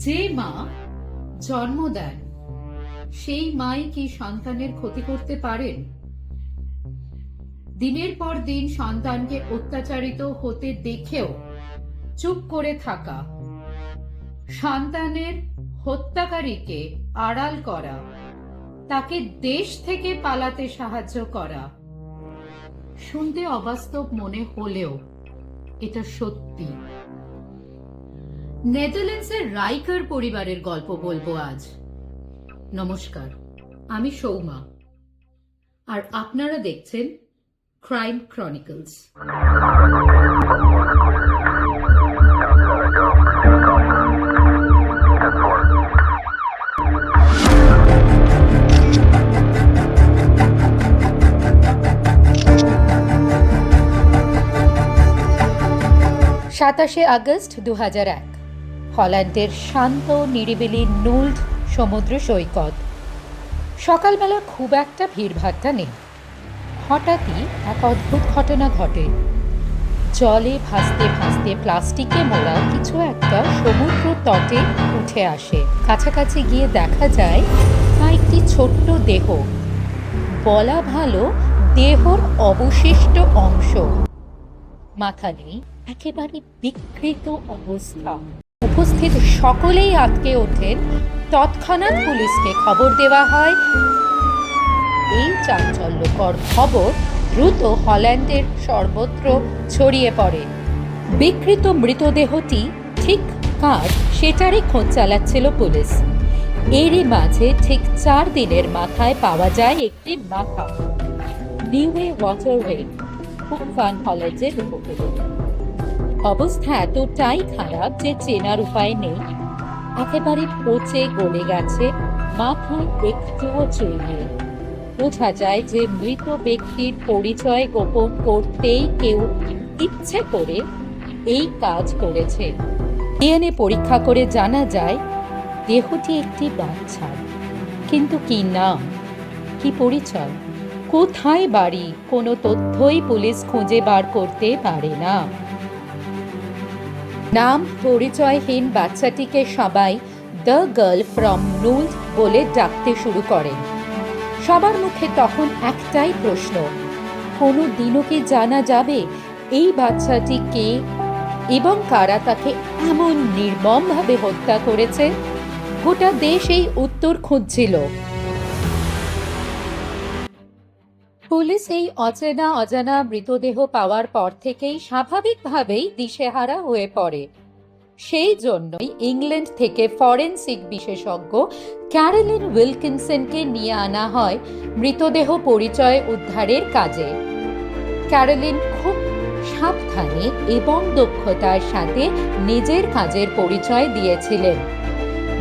যে মা জন্ম দেন, সেই মাই কি সন্তানের ক্ষতি করতে পারেন? দিনের পর দিন সন্তানকে অত্যাচারিত হতে দেখেও চুপ করে থাকা, সন্তানের হত্যাকারীকে আড়াল করা, তাকে দেশ থেকে পালাতে সাহায্য করা। শুনতে অবাস্তব মনে হলেও এটা সত্যি। নেদারল্যান্ডসের রাইকার পরিবারের গল্প বলব আজ। নমস্কার, আমি সৌমা। আর আপনারা দেখছেন ক্রাইম ক্রনিকলস। সাতাশে আগস্ট দু হাজার এক। হল্যান্ডের শান্ত, নিরিবিলি, নুল্ড সমুদ্র সৈকত। সকালবেলা খুব একটা ভিড়ভাট্টা নেই। হঠাৎই এক অদ্ভুত ঘটনা ঘটে। জলে ভাসতে ভাসতে প্লাস্টিকে মোড়া কিছু একটা সমুদ্র তটে উঠে আসে। কাছাকাছি গিয়ে দেখা যায়, তা একটি ছোট্ট দেহ। বলা ভালো, দেহর অবশিষ্ট অংশ। মাথা নেই, একেবারে বিকৃত অবস্থা। উপস্থিত সকলেই আটকে ওঠেন। তৎক্ষণাৎ পুলিশকে খবর দেওয়া হয়। এই চাঞ্চল্যকর খবর দ্রুত হল্যান্ডের সর্বত্র ছড়িয়ে পড়ে। বিকৃত মৃতদেহটি ঠিক কার সেটারই খোঁজ চালাচ্ছিল পুলিশ। এরই মাঝে ঠিক চার দিনের মাথায় পাওয়া যায় একটি মাথা। নিউয়ে ওয়াটারওয়ে, খুব ফান হল্যান্ডের উপকূলে অবস্থা এতটাই খারাপ যে চেনার উপায় নেই। একেবারে পচে গলে গেছে মাথায় একটুও চুল নেই বোঝা যায় যে মৃত ব্যক্তির পরিচয় গোপন করতেই কেউ ইচ্ছে করে এই কাজ করেছে। ডিএনএ পরীক্ষা করে জানা যায়, দেহটি একটি বাচ্চা। কিন্তু কি নাম? কি পরিচয়? কোথায় বাড়ি? কোনো তথ্যই পুলিশ খুঁজে বার করতে পারে না। নাম পরিচয়হীন বাচ্চাটিকে সবাই দ্য গার্ল ফ্রম নুল বলে ডাকতে শুরু করেন সবার মুখে তখন একটাই প্রশ্ন, কোনো দিনও কি জানা যাবে এই বাচ্চাটি কে এবং কারা তাকে এমন নির্মমভাবে হত্যা করেছে? গোটা দেশ এই উত্তর খুঁজছিল। পুলিশ এই অচেনা, অজানা মৃতদেহ পাওয়ার পর থেকেই স্বাভাবিকভাবেই দিশেহারা হয়ে পড়ে। সেই জন্যই ইংল্যান্ড থেকে ফরেনসিক বিশেষজ্ঞ ক্যারোলিন উইলকিনসনকে নিয়ে আনা হয় মৃতদেহ পরিচয় উদ্ধারের কাজে। ক্যারোলিন খুব সাবধানে এবং দক্ষতার সাথে নিজের কাজের পরিচয় দিয়েছিলেন।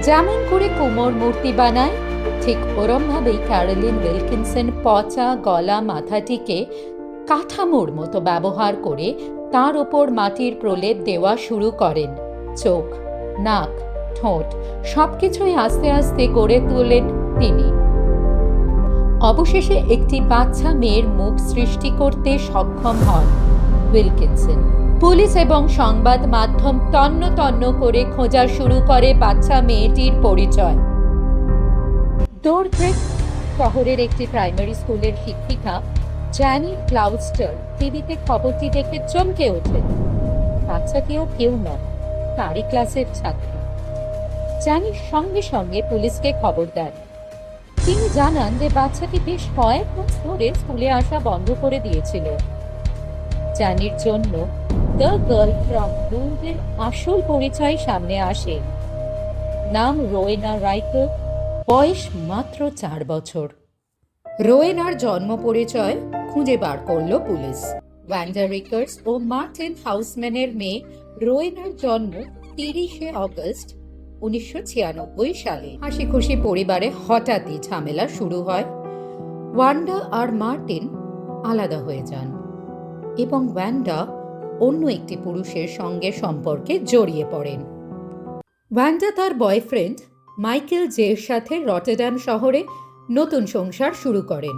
যেমন করে কুমোর মূর্তি বানায় ঠিক ওরমভাবেই ক্যারোলিন উইলকিনসন পচা গলা মাথাটিকে কাঠামোর মতো ব্যবহার করে তার ওপর মাটির প্রলেপ দেওয়া শুরু করেন। চোখ, নাক, ঠোঁট সবকিছুই আস্তে আস্তে গড়ে তোলেন তিনি। অবশেষে একটি বাচ্চা মেয়ের মুখ সৃষ্টি করতে সক্ষম হন উইলকিনসন। পুলিশ এবং সংবাদ মাধ্যম তন্ন তন্ন করে খোঁজা শুরু করে বাচ্চা মেয়েটির পরিচয়। শহরের একটি প্রাইমারি স্কুলের শিক্ষিকা জ্যানি ক্লাউস্টার টিভিতে খবরটি দেখে চমকে ওঠেন। বাচ্চাটিও কেউ নয়, তারই ক্লাসের ছাত্র। জ্যানি সঙ্গে সঙ্গে পুলিশকে খবর দেন। তিনি জানান যে বাচ্চাটি বেশ কয়েক মাস ধরে স্কুলে আসা বন্ধ করে দিয়েছিল। জ্যানির জন্য দ্য গার্ল ফ্রম রুলদের আসল পরিচয় সামনে আসে। নাম রোয়েনা রাইকো বয়স মাত্র চার বছর। রোয়েনার জন্ম পরিচয় খুঁজে বার করল পুলিশ। রিকার্স ও মার্টিন হাউসম্যানের মেয়ে রোয়েনার জন্ম তিরিশে অগস্ট উনিশশো ছিয়ানব্বই সালে। হাসি খুশি পরিবারে হঠাৎই ঝামেলা শুরু হয়। ওয়ান্ডা আর মার্টিন আলাদা হয়ে যান এবং ওয়ান্ডা অন্য একটি পুরুষের সঙ্গে সম্পর্কে জড়িয়ে পড়েন। ওয়ান্ডা তার বয়ফ্রেন্ড মাইকেল জের সাথে রটেডাম শহরে নতুন সংসার শুরু করেন।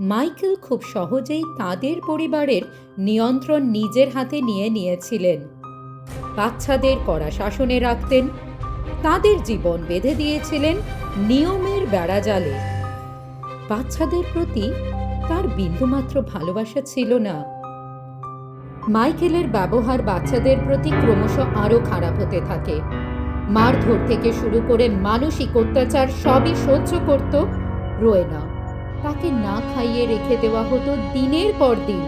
মাইকেল খুব সহজেই তাদের পরিবারের নিয়ন্ত্রণ নিজের হাতে নিয়ে নিয়েছিলেন। বাচ্চাদের কড়া শাসনে রাখতেন, তাদের জীবন বেঁধে দিয়েছিলেন নিয়মের বেড়াজালে। বাচ্চাদের প্রতি তার বিন্দুমাত্র ভালোবাসা ছিল না। মাইকেলের ব্যবহার বাচ্চাদের প্রতি ক্রমশ আরও খারাপ হতে থাকে। মারধর থেকে শুরু করে মানসিক অত্যাচার সবই সহ্য করত রোয়েনা। তাকে না খাইয়ে রেখে দেওয়া হতো দিনের পর দিন।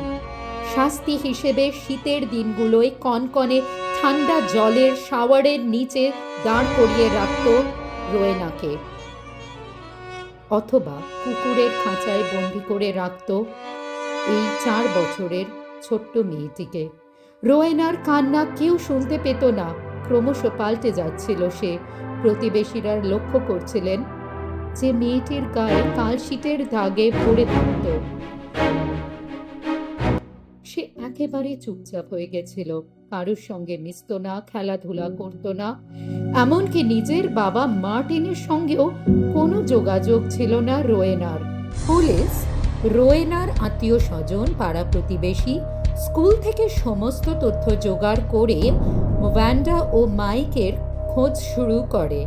শাস্তি হিসেবে শীতের দিনগুলোয় কনকনে ঠান্ডা জলের শাওয়ারের নিচে দাঁড় করিয়ে রাখত রোয়েনাকে। অথবা কুকুরের খাঁচায় বন্দি করে রাখত এই চার বছরের ছোট্ট মেয়েটিকে। রোয়েনার কান্না কেউ শুনতে পেত না। ক্রমশ পাল্টে যাচ্ছিল সে। প্রতিবেশীরা লক্ষ্য করছিলেন যে মেয়েটির গায়ে কালশিটের দাগে পড়ে থাকত। সে একেবারে চুপচাপ হয়ে গেছিল। কারোর সঙ্গে মিশত না, খেলাধুলা করত না। এমনকি নিজের বাবা মার্টিনের সঙ্গেও কোনো যোগাযোগ ছিল না রোয়েনার। পুলিশ, রোয়েনার আত্মীয় স্বজন পাড়া প্রতিবেশী, স্কুল থেকে সমস্ত তথ্য জোগাড় করে ভ্যান্ডা ও মাইকের খোঁজ শুরু করে।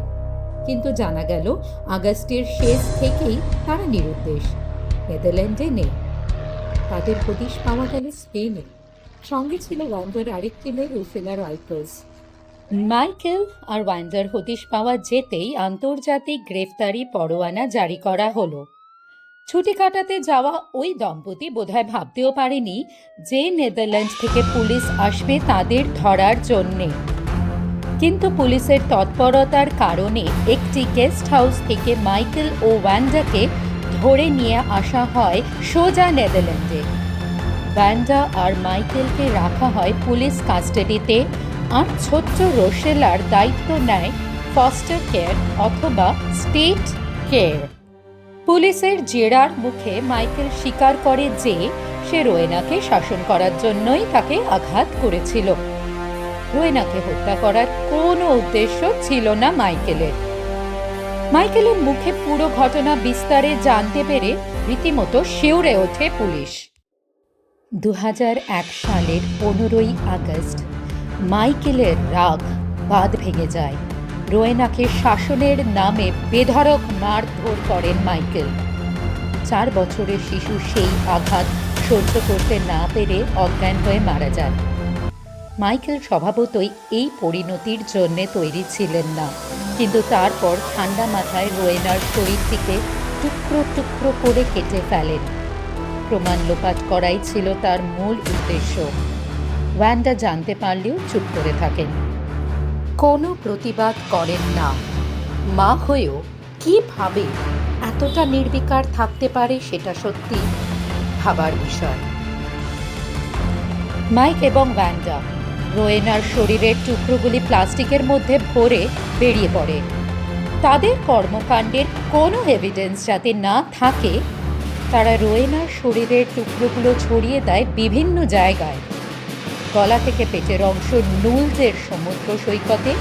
কিন্তু জানা গেল, আগস্টের শেষ থেকেই তারা নিরুদ্দেশ। নেদারল্যান্ডে নেই। তাদের হদিশ পাওয়া গেল স্পেনে। সঙ্গে ছিল ওয়ান্ডার আরেকটি মেয়ে রুফেলা রাইফেলস। মাইকেল আর ওয়ান্ডার হদিশ পাওয়া যেতেই আন্তর্জাতিক গ্রেফতারি পরোয়ানা জারি করা হলো। ছুটি কাটাতে যাওয়া ওই দম্পতি বোধহয় ভাবতেও পারেনি যে নেদারল্যান্ড থেকে পুলিশ আসবে তাদের ধরার জন্যে। কিন্তু পুলিশের তৎপরতার কারণে একটি গেস্ট হাউস থেকে মাইকেল ও ওয়ান্ডাকে ধরে নিয়ে আসা হয় সোজা নেদারল্যান্ডে। ভ্যান্ডা আর মাইকেলকে রাখা হয় পুলিশ কাস্টাডিতে। আর ছোট্ট রোশেলার দায়িত্ব নেয় ফস্টার কেয়ার অথবা স্টেট কেয়ার। পুলিশের জেরার মুখে মাইকেল স্বীকার করে যে সে রোয়েনাকে শাসন করার জন্যই তাকে আঘাত করেছিল। রোয়েনাকে হত্যা করার কোনো উদ্দেশ্য ছিল না মাইকেলের। মাইকেলের মুখে পুরো ঘটনা বিস্তারে জানতে পেরে রীতিমতো শিউরে ওঠে পুলিশ। দু সালের পনেরোই আগস্ট মাইকেলের রাগ বাঁধ ভেঙে যায়। রোয়েনাকে শাসনের নামে বেধড়ক মারধর করেন মাইকেল। চার বছরের শিশু সেই আঘাত সহ্য করতে না পেরে অজ্ঞান হয়ে মারা যান। মাইকেল স্বভাবতই এই পরিণতির জন্যে তৈরি ছিলেন না। কিন্তু তারপর ঠান্ডা মাথায় রোয়েনার শরীর থেকে টুকরো টুকরো করে কেটে ফেলেন। প্রমাণ লোপাট করাই ছিল তার মূল উদ্দেশ্য। ওয়ান্ডা জানতে পারলেও চুপ করে থাকেন। কোনো প্রতিবাদ করেন না। মা হয়েও কীভাবে এতটা নির্বিকার থাকতে পারে সেটা সত্যি ভাবার বিষয়। মাইক এবং ভ্যান্ডা রোয়েনার শরীরের টুকরোগুলি প্লাস্টিকের মধ্যে ভরে বেরিয়ে পড়ে। তাদের কর্মকাণ্ডের কোনো এভিডেন্স যাতে না থাকে, তারা রোয়েনার শরীরের টুকরোগুলো ছড়িয়ে দেয় বিভিন্ন জায়গায়। গলা থেকে পেটের অংশ নুলদের সমুদ্র সৈকতে,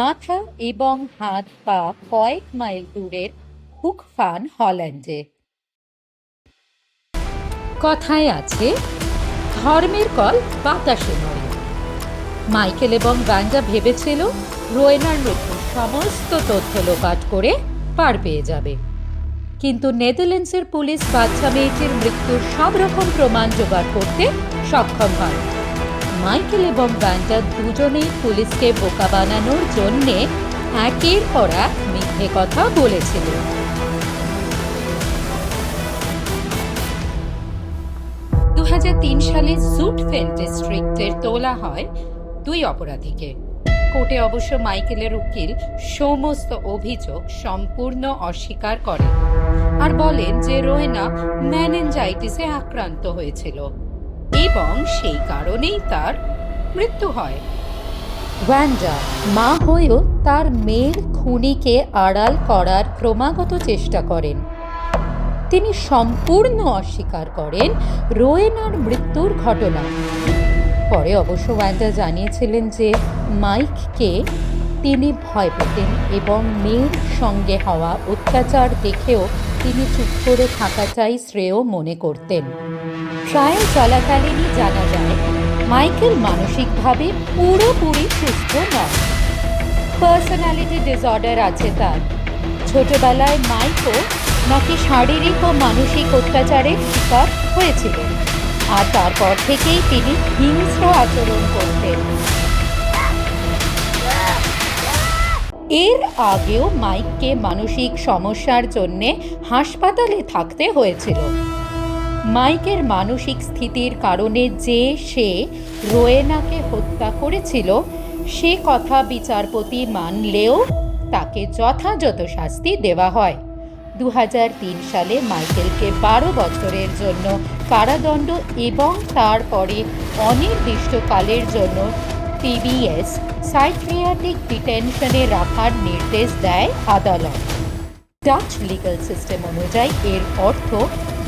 মাথা এবং হাত পা কয়েক মাইল দূরের হুকফান হল্যান্ডে। কথায় আছে, ধর্মের কল বাতাসে নড়ে মাইকেল এবং ব্যান্ডা ভেবেছিল রোয়েনার মৃত্যুর সমস্ত তথ্য লোপাট করে পার পেয়ে যাবে। কিন্তু নেদারল্যান্ডসের পুলিশ বাচ্চা মেয়েটির মৃত্যুর সব রকম প্রমাণ জোগাড় করতে সক্ষম হয় মাইকেল এবং ব্যান্ডা দুজনেই পুলিশকে বোকা বানানোর জন্যে একের পর এক মিথ্যে কথা বলেছিল। তিন সালে জুট ফেল ডিস্ট্রিক্টের তোলা হয় দুই অপরাধীকে। কোর্টে অবশ্য মাইকেলের উকিল সমস্ত অভিযোগ সম্পূর্ণ অস্বীকার করেন আর বলেন যে রোয়েনা ম্যানেঞ্জাইটিসে আক্রান্ত হয়েছিল। এবং সেই কারণেই তার মৃত্যু হয়। ওয়ান্ডা মা হয়েও তার মেয়ের খুনিকে আড়াল করার ক্রমাগত চেষ্টা করেন। তিনি সম্পূর্ণ অস্বীকার করেন রোয়েনার মৃত্যুর ঘটনা। পরে অবশ্য ওয়ান্ডা জানিয়েছিলেন যে মাইককে তিনি ভয় পেতেন এবং মেয়ের সঙ্গে হওয়া অত্যাচার দেখেও তিনি চুপ করে থাকাটাই শ্রেয় মনে করতেন। ট্রায়াল চলাকালীনই জানা যায়, মাইকেল মানসিকভাবে পুরোপুরি সুস্থ নয় পার্সোনালিটি ডিসঅর্ডার আছে তার। ছোটবেলায় মাইকও নাকি শারীরিক ও মানসিক অত্যাচারের শিকার হয়েছিলেন আর তারপর থেকেই তিনি হিংস্র আচরণ করতেন। এর আগেও মাইককে মানসিক সমস্যার জন্যে হাসপাতালে থাকতে হয়েছিল। মাইকের মানসিক স্থিতির কারণে যে সে রোয়েনাকে হত্যা করেছিল, সে কথা বিচারপতি মানলেও তাকে যথাযথ শাস্তি দেওয়া হয়। দু হাজার তিন সালে মাইকেলকে বারো বছরের জন্য কারাদণ্ড এবং তারপরে অনির্দিষ্টকালের জন্য পিবিএস সাইক্রিয়াটিক ডিটেনশনে রাখার নির্দেশ দেয় আদালত। ডাচ লিগাল সিস্টেম অনুযায়ী এর অর্থ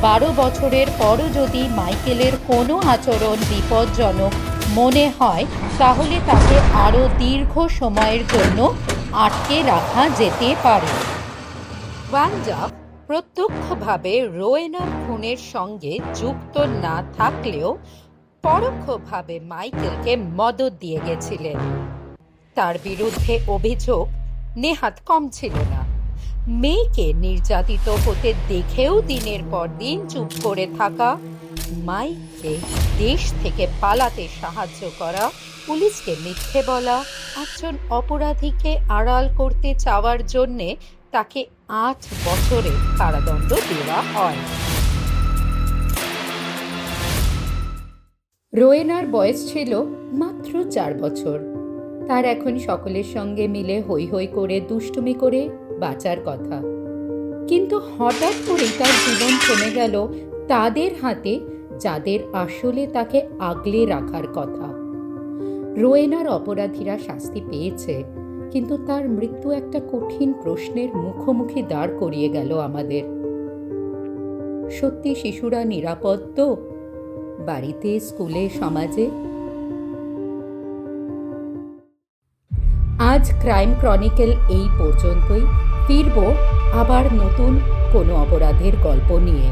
বারো বছরের পরও যদি মাইকেলের কোনো আচরণ বিপজ্জনক মনে হয়, তাহলে তাকে আরও দীর্ঘ সময়ের জন্য আটকে রাখা যেতে পারে। ওয়ান্ডা প্রত্যক্ষভাবে রোয়েনার খুনের সঙ্গে যুক্ত না থাকলেও পরোক্ষভাবে মাইকেলকে মদত দিয়ে গেছিলেন। তার বিরুদ্ধে অভিযোগ নেহাত কম ছিল না। মেয়েকে নির্যাতিত হতে দেখেও দিনের পর দিন চুপ করে থাকা। মাইককে দেশ থেকে পালাতে সাহায্য করা, পুলিশকে মিথ্যে বলা, একজন অপরাধীকে আড়াল করতে চাওয়ার জন্যে তাকে আট বছরের কারাদণ্ড দেওয়া হয়। রোয়েনার বয়স ছিল মাত্র চার বছর। তার এখন সকলের সঙ্গে মিলে হই হই করে দুষ্টুমি করে বাঁচার কথা। কিন্তু হঠাৎ করেই তার জীবন থেমে গেল তাদের হাতে, যাদের আসলে তাকে আগলে রাখার কথা। রোয়েনার অপরাধীরা শাস্তি পেয়েছে, কিন্তু তার মৃত্যু একটা কঠিন প্রশ্নের মুখোমুখি দাঁড় করিয়ে গেল আমাদের। সত্যি শিশুরা নিরাপদ তো? বাড়িতে, স্কুলে, সমাজে? আজ ক্রাইম ক্রনিকেল এই পর্যন্তই। ফিরব আবার নতুন কোনো অপরাধের গল্প নিয়ে।